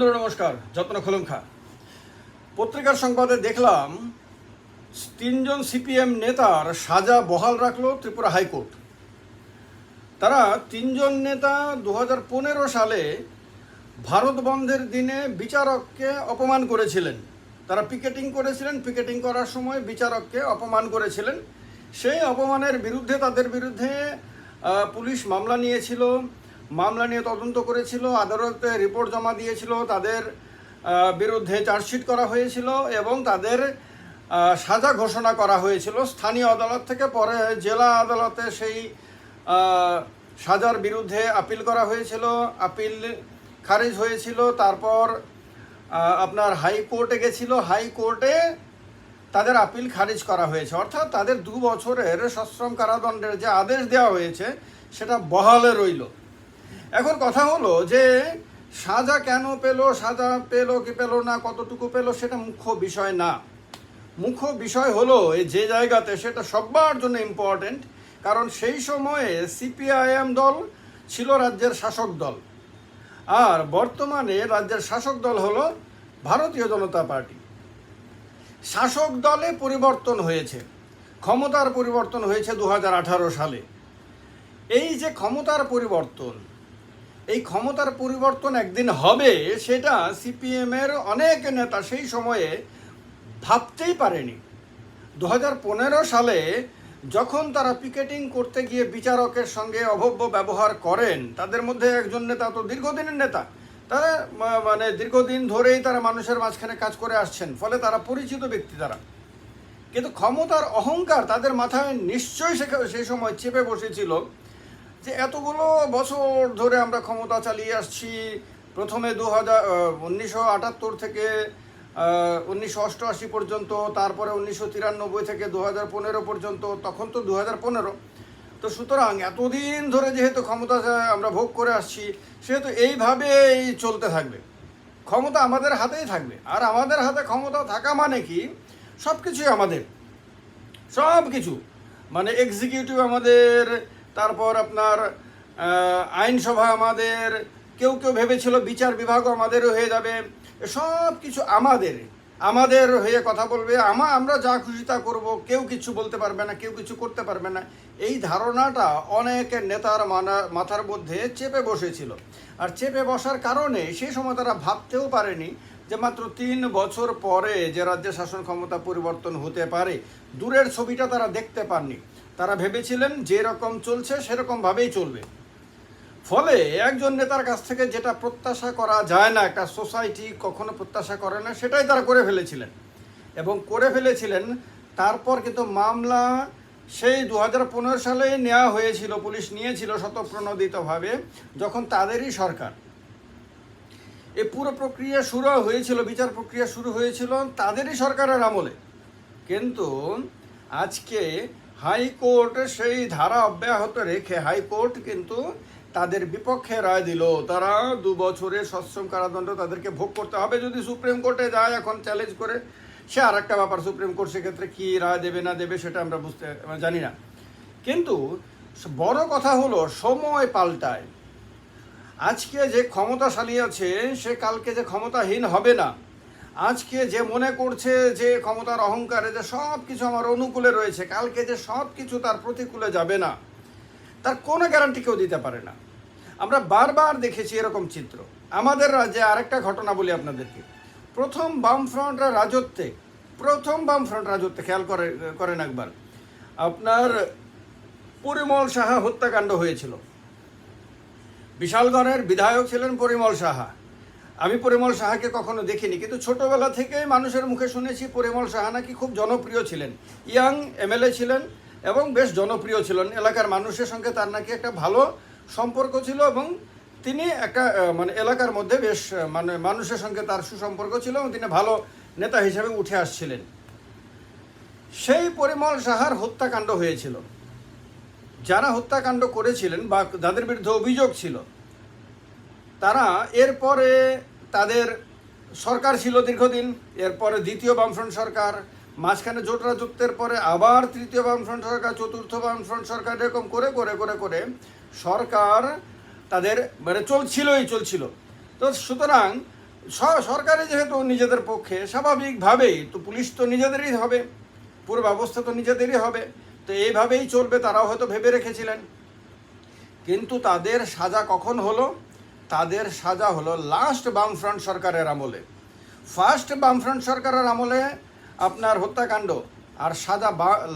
নমস্কার, যত্ন খোলম খা। পত্রিকার সংবাদে দেখলাম, তিনজন সিপিএম নেতার সাজা বহাল রাখল ত্রিপুরা হাইকোর্ট। তারা তিনজন নেতা দু হাজার পনেরো সালে ভারত বন্ধের দিনে বিচারককে অপমান করেছিলেন। তারা পিকেটিং করেছিলেন, পিকেটিং করার সময় বিচারককে অপমান করেছিলেন। সেই অপমানের বিরুদ্ধে, তাদের বিরুদ্ধে পুলিশ মামলা নিয়েছিল। মামলা নিয়ে তদন্ত করেছিল, আদালতে রিপোর্ট জমা দিয়েছিল, তাদের বিরুদ্ধে চার্জশিট করা হয়েছিল এবং তাদের সাজা ঘোষণা করা হয়েছিল। স্থানীয় আদালত থেকে পরে জেলা আদালতে সেই সাজার বিরুদ্ধে আপিল করা হয়েছিল। আপিল খারিজ হয়েছিল, তারপর আপনার হাইকোর্টে গেছিল। হাইকোর্টে তাদের আপিল খারিজ করা হয়েছে। অর্থাৎ তাদের দু বছরের সশ্রম কারাদণ্ডের যে আদেশ দেওয়া হয়েছে, সেটা বহালে রইল। এখন কথা হলো যে সাজা কেন পেল, সাজা পেল কি পেল না, কতটুকু পেল সেটা মুখ্য বিষয় না। মুখ্য বিষয় হলো এই যে জায়গাতে সেটা সবার জন্য ইম্পর্টেন্ট কারণ সেই সময়ে সিপিআইএম দল ছিল রাজ্যের শাসক দল। আর বর্তমানে রাজ্যের শাসক দল হলো ভারতীয় জনতা পার্টি। শাসক দলে পরিবর্তন হয়েছে, ক্ষমতার পরিবর্তন হয়েছে দু হাজার আঠারো সালে। এই যে ক্ষমতার পরিবর্তন এই ক্ষমতার পরিবর্তন একদিন হবে, সেটা সিপিএমের অনেক নেতা সেই সময়ে ভাবতেই পারেনি। দু হাজার পনেরো সালে যখন তারা পিকেটিং করতে গিয়ে বিচারকের সঙ্গে অভব্য ব্যবহার করেন, তাদের মধ্যে একজন নেতা তো দীর্ঘদিনের নেতা, তারা মানে দীর্ঘদিন ধরেই তারা মানুষের মাঝখানে কাজ করে আসছেন, ফলে তারা পরিচিত ব্যক্তি তারা। কিন্তু ক্ষমতার অহংকার তাদের মাথায় নিশ্চয়ই সেখা- সেই সময় চেপে বসেছিল। যে এতগুলো বছর ধরে আমরা ক্ষমতা চালিয়ে আসছি, প্রথমে দু হাজার উনিশশো আটাত্তর থেকে উনিশশো অষ্টআশি পর্যন্ত, তারপরে উনিশশো তিরানব্বই থেকে দু হাজার পনেরো পর্যন্ত, তখন তো দু হাজার পনেরো। তো সুতরাং এতদিন ধরে যেহেতু ক্ষমতা আমরা ভোগ করে আসছি, সেহেতু এইভাবেই চলতে থাকবে। ক্ষমতা আমাদের হাতেই থাকবে। আর আমাদের হাতে ক্ষমতা থাকা মানে কি? সব কিছুই আমাদের। সব কিছু মানে এক্সিকিউটিভ আমাদের তারপর আপনার আইনসভা আমাদের, কেউ কেউ ভেবেছিল বিচার বিভাগও আমাদেরও হয়ে যাবে। সব কিছু আমাদের আমাদের হয়ে কথা বলবে। আমা, আমরা যা খুশি তা করব, কেউ কিছু বলতে পারবে না, কেউ কিছু করতে পারবে না। এই ধারণাটা অনেক নেতার মানা, মাথার মধ্যে চেপে বসেছিল। আর চেপে বসার কারণে সেই সময় তারা ভাবতেও পারেনি যে মাত্র তিন বছর পরে যে রাজ্যের শাসন ক্ষমতা পরিবর্তন হতে পারে, দূরের ছবিটা তারা দেখতে পাননি। তারা ভেবেছিলেন যে রকম চলছে সেরকমভাবেই চলবে। ফলে একজন নেতার কাছ থেকে যেটা প্রত্যাশা করা যায় না, একটা সোসাইটি কখনো প্রত্যাশা করে না, সেটাই তারা করে ফেলেছিলেন। এবং করে ফেলেছিলেন, তারপর কিন্তু মামলা সেই দু হাজার সালে নেওয়া হয়েছিল, পুলিশ নিয়েছিল শতপ্রণোদিতভাবে যখন তাদেরই সরকার। এই পুরো প্রক্রিয়া শুরু হয়েছিল, বিচার প্রক্রিয়া শুরু হয়েছিল তাদেরই সরকারের আমলে। কিন্তু আজকে হাইকোর্ট সেই ধারা অব্যাহত রেখে হাইকোর্ট কিন্তু তাদের বিপক্ষে রায় দিল। তারা দু বছরের সশ্রম কারাদণ্ড তাদেরকে ভোগ করতে হবে যদি সুপ্রিম কোর্টে যায় এখন চ্যালেঞ্জ করে। সে আর একটা ব্যাপার, সুপ্রিম কোর্ট সেক্ষেত্রে কী রায় দেবে, না দেবে সেটা আমরা বুঝতে জানি না। কিন্তু বড় কথা হলো, সময় পাল্টায়। আজকে যে ক্ষমতাশালী আছে, সে কালকে যে ক্ষমতাহীন হবে না। আজকে যে মনে করছে যে ক্ষমতার অহংকারে যে সব কিছু আমার অনুকূলে রয়েছে। কালকে যে সব কিছু তার প্রতিকূলে যাবে না, তার কোনো গ্যারান্টি কেউ দিতে পারে না। আমরা বারবার দেখেছি এরকম চিত্র। আমাদের রাজ্যে আরেকটা ঘটনা বলি আপনাদেরকে। প্রথম বামফ্রন্টরা রাজত্বে, প্রথম বামফ্রন্ট রাজত্বে, খেয়াল করে, করেন একবার। আপনার পরিমল সাহা হত্যাকাণ্ড হয়েছিল। বিশালগড়ের বিধায়ক ছিলেন পরিমল সাহা। আমি পরিমল সাহাকে কখনো দেখিনি, কিন্তু ছোটবেলা থেকেই মানুষের মুখে শুনেছি পরিমল সাহা নাকি খুব জনপ্রিয় ছিলেন। ইয়াং এমএলএ ছিলেন এবং বেশ জনপ্রিয় ছিলেন। এলাকার মানুষের সঙ্গে তার নাকি একটা ভালো সম্পর্ক ছিল এবং তিনি একটা মানে এলাকার মধ্যে বেশ মানে মানুষের সঙ্গে তার সুসম্পর্ক ছিল এবং তিনি ভালো নেতা হিসেবে উঠে আসছিলেন। সেই পরিমল সাহার হত্যাকাণ্ড হয়েছিল। যারা হত্যাকাণ্ড করেছিলেন বা যাদের বিরুদ্ধে অভিযোগ ছিল, তারা এরপরে তাদের সরকার ছিল দীর্ঘদিন, এরপরে দ্বিতীয় বামফ্রন্ট সরকার, মাঝখানে জোট রাজত্বের পরে আবার তৃতীয় বামফ্রন্ট সরকার, চতুর্থ বামফ্রন্ট সরকার এরকম করে করে করে করে সরকার তাদের মানে চলছিলই, চলছিল। তো সুতরাং সরকারি যেহেতু নিজেদের পক্ষে, স্বাভাবিকভাবেই তো পুলিশ তো নিজেদেরই হবে পুরো ব্যবস্থা তো নিজেদেরই হবে, তো এইভাবেই চলবে তারাও হয়তো ভেবে রেখেছিলেন। কিন্তু তাদের সাজা কখন হলো? তাদের সাজা হলো লাস্ট বামফ্রন্ট সরকারের আমলে। ফার্স্ট বামফ্রন্ট সরকারের আমলে আপনার হত্যাকাণ্ড আর সাজা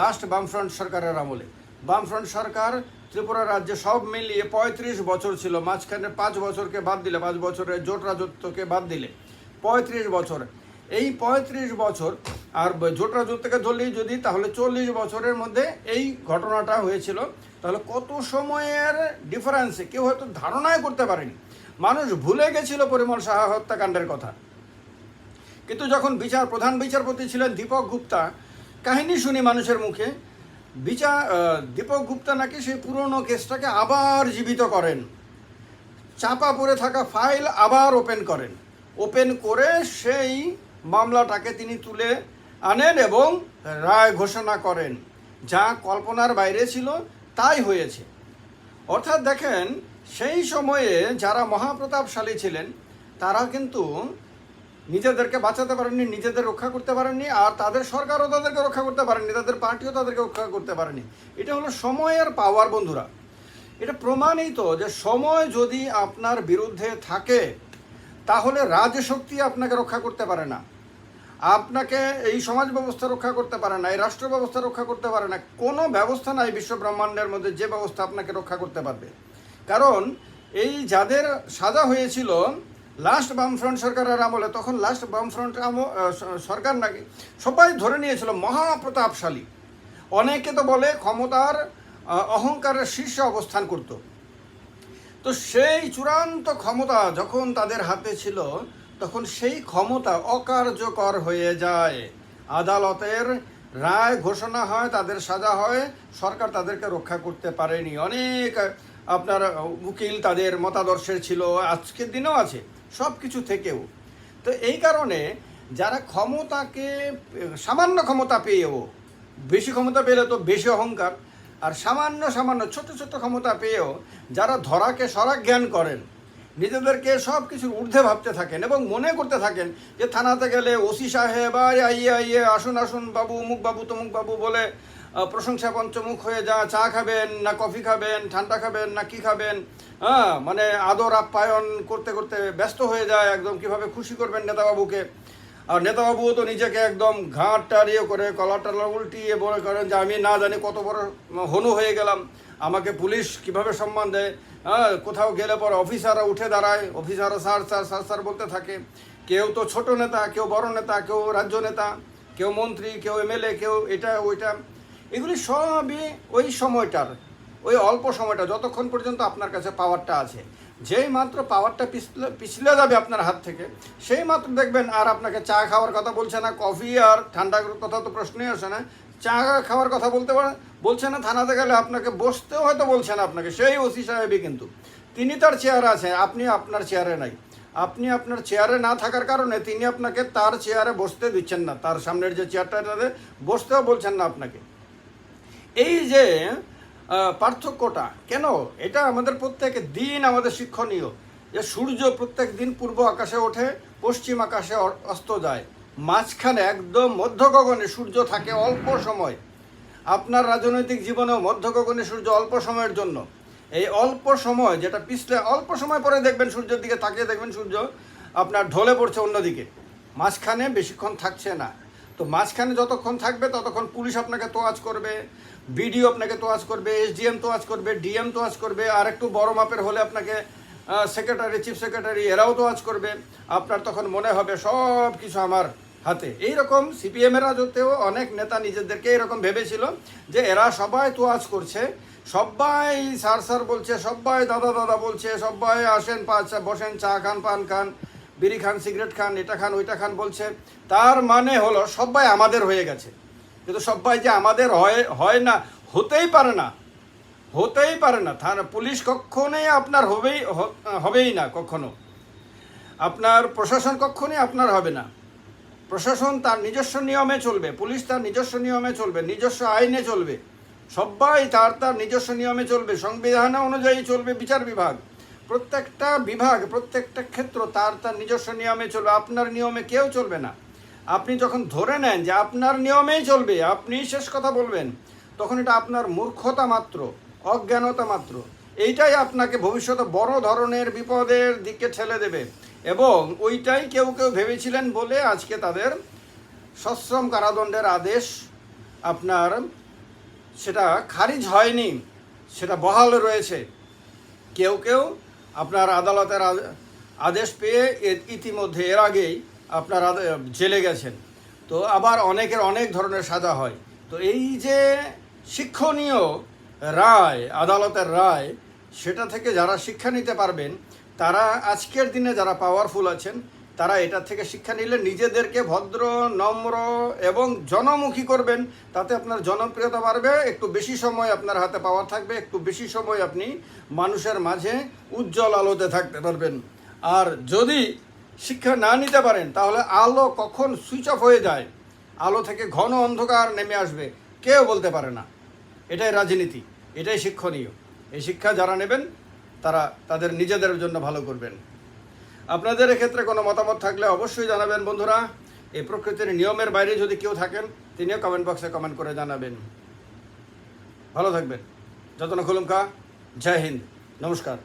লাস্ট বামফ্রন্ট সরকারের আমলে। বামফ্রন্ট সরকার ত্রিপুরা রাজ্যে সব মিলিয়ে পঁয়ত্রিশ বছর ছিল, মাঝখানে পাঁচ বছরকে বাদ দিলে, পাঁচ বছরের জোট রাজত্বকে বাদ দিলে। পঁয়ত্রিশ বছর। এই পঁয়ত্রিশ বছর আর জোট রাজত্বকে ধরলেই যদি, তাহলে চল্লিশ বছরের মধ্যে এই ঘটনাটা হয়েছিল। তাহলে কত সময়ের ডিফারেন্সে কেউ হয়তো ধারণাই করতে পারেনি। মানুষ ভুলে গেছিল পরিমল সাহা হত্যাকাণ্ডের কথা। কিন্তু যখন বিচার, প্রধান বিচারপতি ছিলেন দীপক গুপ্তা, কাহিনী শুনি মানুষের মুখে বিচার দীপক গুপ্তা নাকি সেই পুরনো কেসটাকে আবার জীবিত করেন। চাপা পড়ে থাকা ফাইল আবার ওপেন করেন। ওপেন করে সেই মামলাটাকে তিনি তুলে আনেন এবং রায় ঘোষণা করেন। যা কল্পনার বাইরে ছিল, তাই হয়েছে। অর্থাৎ দেখেন সেই সময়ে যারা মহাপ্রতাপশালী ছিলেন তারা কিন্তু নিজেদেরকে বাঁচাতে পারেননি, নিজেদের রক্ষা করতে পারেননি, আর তাদের সরকারও তাদেরকে রক্ষা করতে পারেননি, তাদের পার্টিও তাদেরকে রক্ষা করতে পারেনি এটা হলো সময়ের পাওয়ার বন্ধুরা। এটা প্রমাণিত যে সময় যদি আপনার বিরুদ্ধে থাকে, তাহলে রাজশক্তি আপনাকে রক্ষা করতে পারে না। আপনাকে এই সমাজ ব্যবস্থা রক্ষা করতে পারে না, এই রাষ্ট্র ব্যবস্থা রক্ষা করতে পারে না। কোনো ব্যবস্থা নাই বিশ্ব ব্রহ্মাণ্ডের মধ্যে যে ব্যবস্থা আপনাকে রক্ষা করতে পারবে। কারণ এই যাদের সাজা হয়েছিল লাস্ট বামফ্রন্ট সরকারের আমলে, তখন লাস্ট বামফ্রন্ট সরকার নাকি, সবাই ধরে নিয়েছিল মহাপ্রতাপশালী। অনেকে তো বলে ক্ষমতার অহংকারের শীর্ষে অবস্থান করতো। তো সেই চূড়ান্ত ক্ষমতা যখন তাদের হাতে ছিল, তখন সেই ক্ষমতা অকার্যকর হয়ে যায়। আদালতের রায় ঘোষণা হয়, তাদের সাজা হয়, সরকার তাদেরকে রক্ষা করতে পারেনি। অনেক আপনার উকিল তাদের মতাদর্শের ছিল, আজকের দিনেও আছে সব কিছু থেকেও। তো এই কারণে যারা ক্ষমতাকে, সামান্য ক্ষমতা পেয়েও, বেশি ক্ষমতা পেলে তো বেশি অহংকার, আর সামান্য সামান্য, ছোট ছোট ক্ষমতা পেয়েও যারা ধরাকে সরাক জ্ঞান করেন, নিজেদেরকে সব কিছুর ঊর্ধ্বে ভাবতে থাকেন এবং মনে করতে থাকেন যে থানাতে গেলে ওসি সাহেব, আয় আইয়ে আইয়ে আসুন আসুন, বাবু, অমুক বাবু, তমুক বাবু বলে প্রশংসা পঞ্চমুখ হয়ে যা, চা খাবেন না কফি খাবেন, ঠান্ডা খাবেন না কি খাবেন? হ্যাঁ মানে আদর আপ্যায়ন করতে করতে ব্যস্ত হয়ে যায়, একদম কীভাবে খুশি করবেন নেতাবাবুকে? আর নেতাবাবুও তো নিজেকে একদম ঘাট টাড়িয়ে করে, কলার টলার উল্টিয়ে বলে করেন যে আমি না জানি কত বড় হনু হয়ে গেলাম। আমাকে পুলিশ কীভাবে সম্মান দেয়? হ্যাঁ কোথাও গেলে পর অফিসাররা উঠে দাঁড়ায়, অফিসাররা স্যার স্যার স্যার স্যার বলতে থাকে। কেউ তো ছোট নেতা, কেউ বড় নেতা, কেউ রাজ্য নেতা, কেউ মন্ত্রী, কেউ এমএলএ, কেউ এটা, ওইটা। এগুলি সবই ওই সময়টার, ওই অল্প সময়টা, যতক্ষণ পর্যন্ত আপনার কাছে পাওয়ারটা আছে। যেই মাত্র পাওয়ারটা পিছলে পিছলে যাবে আপনার হাত থেকে, সেই মাত্র দেখবেন আর আপনাকে চা খাওয়ার কথা বলছে না কফি আর ঠান্ডার কথা তো প্রশ্নই আসে না। চা খাওয়ার কথা বলতে পারেন বলছে না থানাতে গেলে আপনাকে বসতেও হয়তো বলছে না আপনাকে, সেই ওসি সাহেবই কিন্তু। তিনি তার চেয়ারে আছেন, আপনি আপনার চেয়ারে নাই। আপনি আপনার চেয়ারে না থাকার কারণে তিনি আপনাকে তার চেয়ারে বসতে দিচ্ছেন না, তার সামনের যে চেয়ারটা বসতেও বলছেন না আপনাকে। এই যে পার্থক্যটা, কেন? এটা আমাদের প্রত্যেক দিন আমাদের শিক্ষণীয়। যে সূর্য প্রত্যেক দিন পূর্ব আকাশে ওঠে, পশ্চিম আকাশে অস্ত যায়। মাঝখানে একদম মধ্য গগনে সূর্য থাকে অল্প সময়। আপনার রাজনৈতিক জীবনেও মধ্য গগনে সূর্য অল্প সময়ের জন্য। এই অল্প সময়, যেটা পিছলে অল্প সময় পরে দেখবেন সূর্যের দিকে তাকিয়ে দেখবেন সূর্য আপনার ঢলে পড়ছে অন্যদিকে। মাঝখানে বেশিক্ষণ থাকছে না। তো মাঝখানে যতক্ষণ থাকবে, ততক্ষণ পুলিশ আপনাকে তোয়াজ করবে, বিডিও আপনাকে তোয়াজ করবে, এসডিএম তোয়াজ করবে, ডিএম তোয়াজ করবে, আর একটু বড় মাপের হলে আপনাকে সেক্রেটারি চিফ সেক্রেটারি এরাও তোয়াজ করবে। আপনার তখন মনে হবে সব কিছু আমার হাতে। এইরকম সিপিএমের রাজত্বেও অনেক নেতা নিজেদেরকে এরকম ভেবেছিল যে এরা সবাই তোয়াজ করছে, সবাই সার সার বলছে, সবাই দাদা দাদা বলছে, সবাই আসেন বসেন চা, খান, পান, খান। বিড়ি খান, সিগারেট খান, এটা খান, ওইটা খান বলছে। তার মানে হলো সবাই আমাদের হয়ে গেছে। কিন্তু সবাই যে আমাদের হয় হয় না, হতেই পারে না। হতেই পারে না। থানা, পুলিশ কখনোই আপনার হবেই হবেই না কখনো। আপনার প্রশাসন কখনোই আপনার হবে না। প্রশাসন তার নিজস্ব নিয়মে চলবে, পুলিশ তার নিজস্ব নিয়মে চলবে, নিজস্ব আইনে চলবে। সবাই তার তার নিজস্ব নিয়মে চলবে, সংবিধান অনুযায়ী চলবে বিচার বিভাগ। প্রত্যেকটা বিভাগ, প্রত্যেকটা ক্ষেত্র তার তার নিজস্ব নিয়মে চলবে, আপনার নিয়মে কেউ চলবে না। আপনি যখন ধরে নেন যে আপনার নিয়মেই চলবে, আপনি শেষ কথা বলবেন, তখন এটা আপনার মূর্খতা মাত্র, অজ্ঞানতা মাত্র। এইটাই আপনাকে ভবিষ্যতে বড় ধরনের বিপদের দিকে ঠেলে দেবে। এবং ওইটাই কেউ কেউ ভেবেছিলেন বলে আজকে তাদের সশ্রম কারাদণ্ডের আদেশ আপনার সেটা খারিজ হয়নি, সেটা বহাল রয়েছে। কেউ কেউ আপনার আদালতের আদেশ পেয়ে ইতিমধ্যে এর আগেই আপনার জেলে গেছেন। তো আবার অনেকের অনেক ধরনের সাজা হয়। তো এই যে শিক্ষণীয় রায়, আদালতের রায়, সেটা থেকে যারা শিক্ষা নিতে পারবেন, তারা আজকের দিনে যারা পাওয়ারফুল আছেন তারা এটা থেকে শিক্ষা নিলে নিজেদেরকে ভদ্র, নম্র এবং জনমুখী করবেন। তাতে আপনার জনপ্রিয়তা বাড়বে, একটু বেশি সময় আপনার হাতে পাওয়ার থাকবে, একটু বেশি সময় আপনি মানুষের মাঝে উজ্জ্বল আলোতে থাকতে পারবেন। আর যদি শিক্ষা না নিতে পারেন, তাহলে আলো কখন সুইচ অফ হয়ে যায়? আলো থেকে ঘন অন্ধকার নেমে আসবে। কেউ বলতে পারে না। এটাই রাজনীতি, এটাই শিক্ষণীয়। এই শিক্ষা যারা নেবেন, তারা তাদের নিজেদের জন্য ভালো করবেন। আপনাদের ক্ষেত্রে কোনো মতামত থাকলে অবশ্যই জানাবেন, বন্ধুরা। এই প্রকৃতির নিয়মের বাইরে যদি কেউ থাকেন, তিনিও কমেন্ট বক্সে কমেন্ট করে জানাবেন। ভালো থাকবেন। যতন খুলুমকা, জয় হিন্দ। নমস্কার।